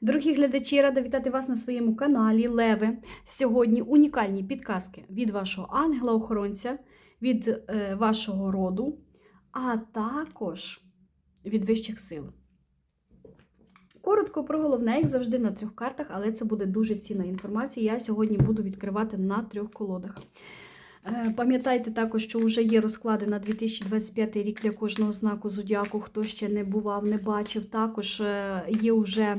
Дорогі глядачі, рада вітати вас на своєму каналі Леви. Сьогодні унікальні підказки від вашого ангела-охоронця, від е, вашого роду, а також від вищих сил. Коротко про головне, як завжди, на трьох картах, але це буде дуже цінна інформація. Я сьогодні буду відкривати на трьох колодах. Е, Пам'ятайте також, що вже є розклади на 2025 рік для кожного знаку зодіаку. Хто ще не бував, не бачив. Також е, є вже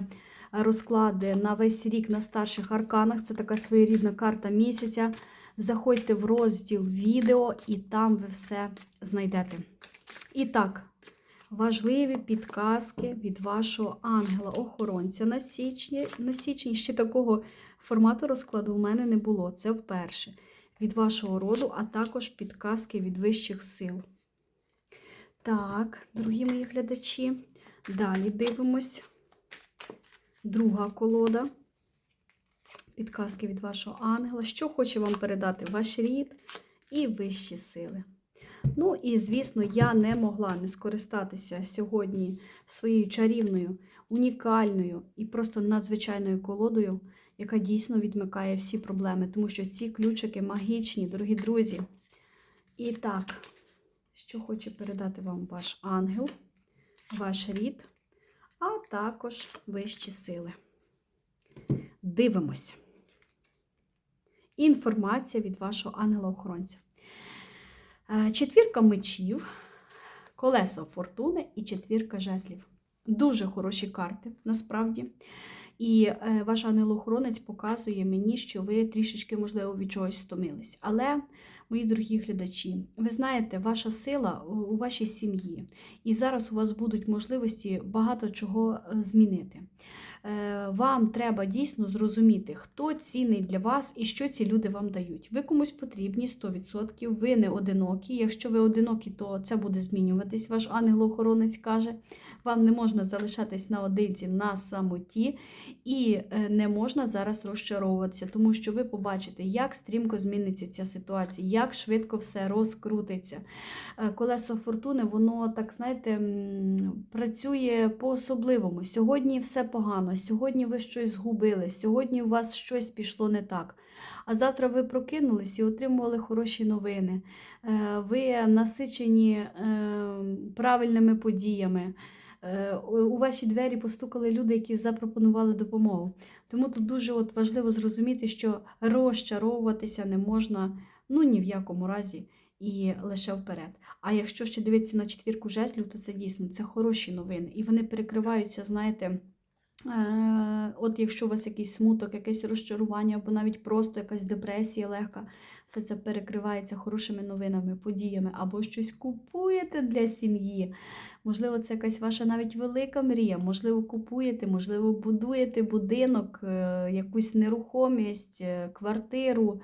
розклади на весь рік на старших арканах. Це така своєрідна карта місяця. Заходьте в розділ відео і там ви все знайдете. І так, важливі підказки від вашого ангела-охоронця на січні. На січні ще такого формату розкладу у мене не було. Це вперше від вашого роду, а також підказки від вищих сил. Так, дорогі мої глядачі, далі дивимось. Друга колода. Підказки від вашого ангела. Що хоче вам передати ваш рід і вищі сили. Ну і, звісно, я не могла не скористатися сьогодні своєю чарівною, унікальною і просто надзвичайною колодою, яка дійсно відмикає всі проблеми, тому що ці ключики магічні, дорогі друзі. І так, що хоче передати вам ваш ангел, ваш рід, а також вищі сили. Дивимось. Інформація від вашого ангела-охоронця. Е, Четвірка мечів, колесо фортуни і четвірка жезлів. Дуже хороші карти, насправді. І е, ваш ангел-охоронець показує мені, що ви трішечки, можливо, від чогось стомились. Але, мої дорогі глядачі, ви знаєте, ваша сила у- вашій сім'ї. І зараз у вас будуть можливості багато чого е, змінити. Е, Вам треба дійсно зрозуміти, хто цінний для вас і що ці люди вам дають. Ви комусь потрібні 100%, ви не одинокі. Якщо ви одинокі, то це буде змінюватись. Ваш ангел-охоронець каже. Вам не можна залишатись наодинці на самоті, і е, не можна зараз розчаровуватися, тому що ви побачите, як стрімко зміниться ця ситуація, як швидко все розкрутиться. Е, Колесо фортуни, воно так, знаєте, працює по-особливому. Сьогодні все погано, сьогодні ви щось згубили, сьогодні у вас щось пішло не так. А завтра ви прокинулись і отримували хороші новини. Е, Ви насичені е, правильними подіями. Е, У ваші двері постукали люди, які запропонували допомогу. Тому тут дуже от важливо зрозуміти, що розчаровуватися не можна ну ні в якому разі і лише вперед. А якщо ще дивитися на четвірку жезлів, то це дійсно це хороші новини. І вони перекриваються, знаєте. Е, От якщо у вас якийсь смуток, якесь розчарування, або навіть просто якась депресія легка, все це перекривається хорошими новинами, подіями, або щось купуєте для сім'ї. Можливо, це якась ваша навіть велика мрія. Можливо, купуєте, можливо, будуєте будинок, е, якусь нерухомість, е, квартиру,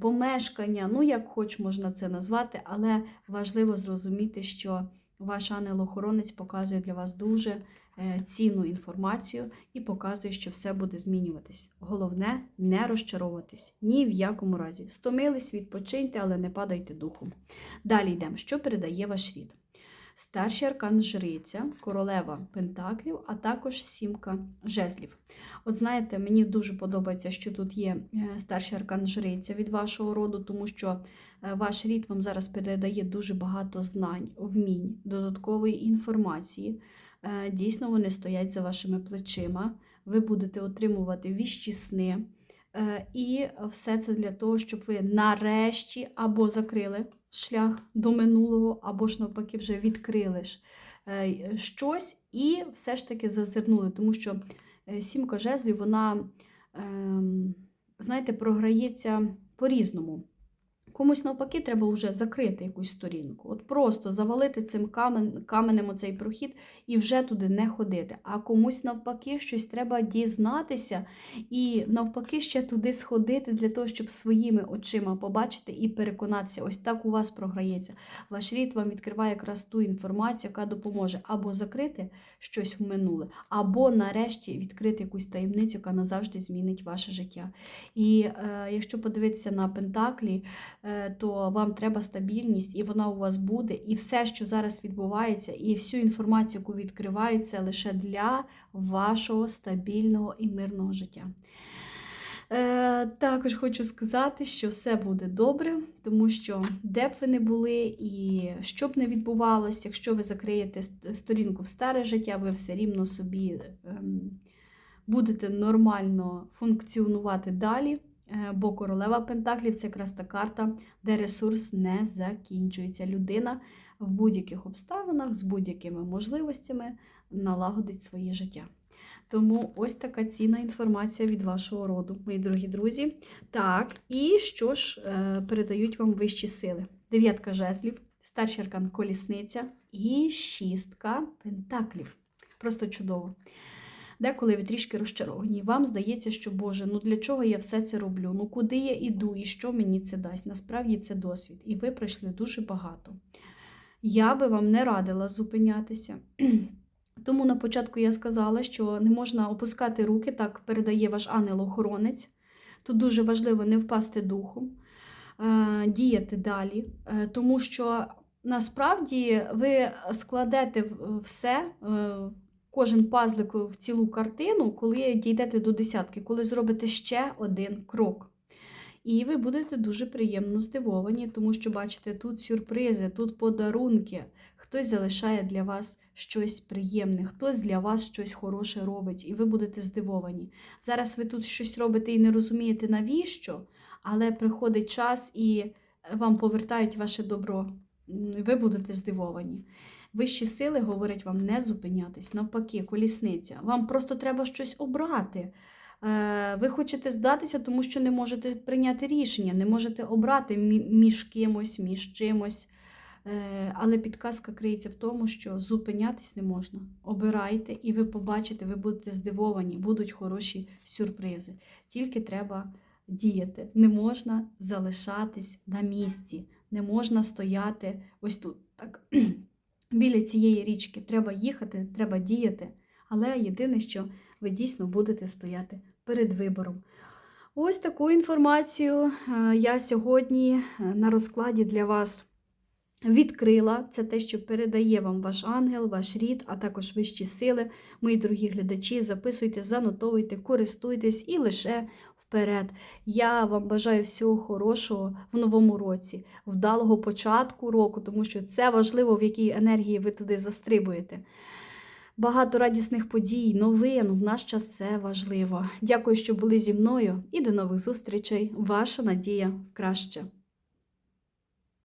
помешкання. Ну, як хоч можна це назвати, але важливо зрозуміти, що ваш ангел-охоронець показує для вас дуже е, цінну інформацію і показує, що все буде змінюватись. Головне не розчаровуватись ні в якому разі. Стомились, відпочиньте, але не падайте духом. Далі йдемо. Що передає ваш рід? Старший аркан жриця, королева пентаклів, а також сімка жезлів. От знаєте, мені дуже подобається, що тут є е, старший аркан жриця від вашого роду, тому що е, ваш рід вам зараз передає дуже багато знань, вмінь, додаткової інформації. Е, Дійсно, вони стоять за вашими плечима. Ви будете отримувати віщі сни. Е, І все це для того, щоб ви нарешті або закрили шлях до минулого, або ж навпаки, вже відкрили ж е, щось і все ж таки зазирнули, тому що е, сімка жезлів, вона, ем, знаєте, програється по-різному. Комусь навпаки треба вже закрити якусь сторінку. От просто завалити цим камен, каменем оцей прохід і вже туди не ходити. А комусь навпаки щось треба дізнатися і навпаки ще туди сходити для того, щоб своїми очима побачити і переконатися. Ось так у вас програється. Ваш рід вам відкриває якраз ту інформацію, яка допоможе або закрити щось в минуле, або нарешті відкрити якусь таємницю, яка назавжди змінить ваше життя. І е, якщо подивитися на Пентаклі, то вам треба стабільність, і вона у вас буде. І все, що зараз відбувається, і всю інформацію, яку відкривають, лише для вашого стабільного і мирного життя. Е, також хочу сказати, що все буде добре, тому що де б ви не були і що б не відбувалося, якщо ви закриєте сторінку в старе життя, ви все рівно собі ем, будете нормально функціонувати далі. Е, Бо королева Пентаклів це якраз та карта, де ресурс не закінчується. Людина в будь-яких обставинах з будь-якими можливостями налагодить своє життя. Тому ось така цінна інформація від вашого роду, мої дорогі друзі. Так, і що ж е, передають вам вищі сили? Дев'ятка жезлів, старший аркан колісниця і шістка пентаклів. Просто чудово. Деколи ви трішки розчаровані. Вам здається, що Боже, ну для чого я все це роблю? Ну куди я іду і що мені це дасть? Насправді це досвід. І ви пройшли дуже багато. Я би вам не радила зупинятися. Тому на початку я сказала, що не можна опускати руки, так передає ваш ангел-охоронець. Тут дуже важливо не впасти духом, е, діяти далі, е, тому що насправді ви складете все, е, кожен пазлик в цілу картину, коли дійдете до десятки, коли зробите ще один крок. І ви будете дуже приємно здивовані, тому що бачите, тут сюрпризи, тут подарунки. Хтось залишає для вас щось приємне, хтось для вас щось хороше робить, і ви будете здивовані. Зараз ви тут щось робите і не розумієте навіщо, але приходить час і вам повертають ваше добро. Ви будете здивовані. Вищі сили говорять вам не зупинятись, навпаки, колісниця. Вам просто треба щось обрати. Е, Ви хочете здатися, тому що не можете прийняти рішення, не можете обрати між кимось, між чимось. Е, Але підказка криється в тому, що зупинятись не можна. Обирайте, і ви побачите, ви будете здивовані, будуть хороші сюрпризи. Тільки треба діяти. Не можна залишатись на місці, не можна стояти ось тут. Так. Біля цієї річки треба їхати, треба діяти. Але єдине, що ви дійсно будете стояти перед вибором. Ось таку інформацію е, я сьогодні е, на розкладі для вас відкрила. Це те, що передає вам ваш ангел, ваш рід, а також вищі сили. Мої дорогі глядачі, записуйте, занотовуйте, користуйтесь і лише вперед. Я вам бажаю всього хорошого в новому році, вдалого початку року, тому що це важливо, в якій енергії ви туди застрибуєте. Багато радісних подій, новин. В наш час це важливо. Дякую, що були зі мною, і до нових зустрічей. Ваша надія краще.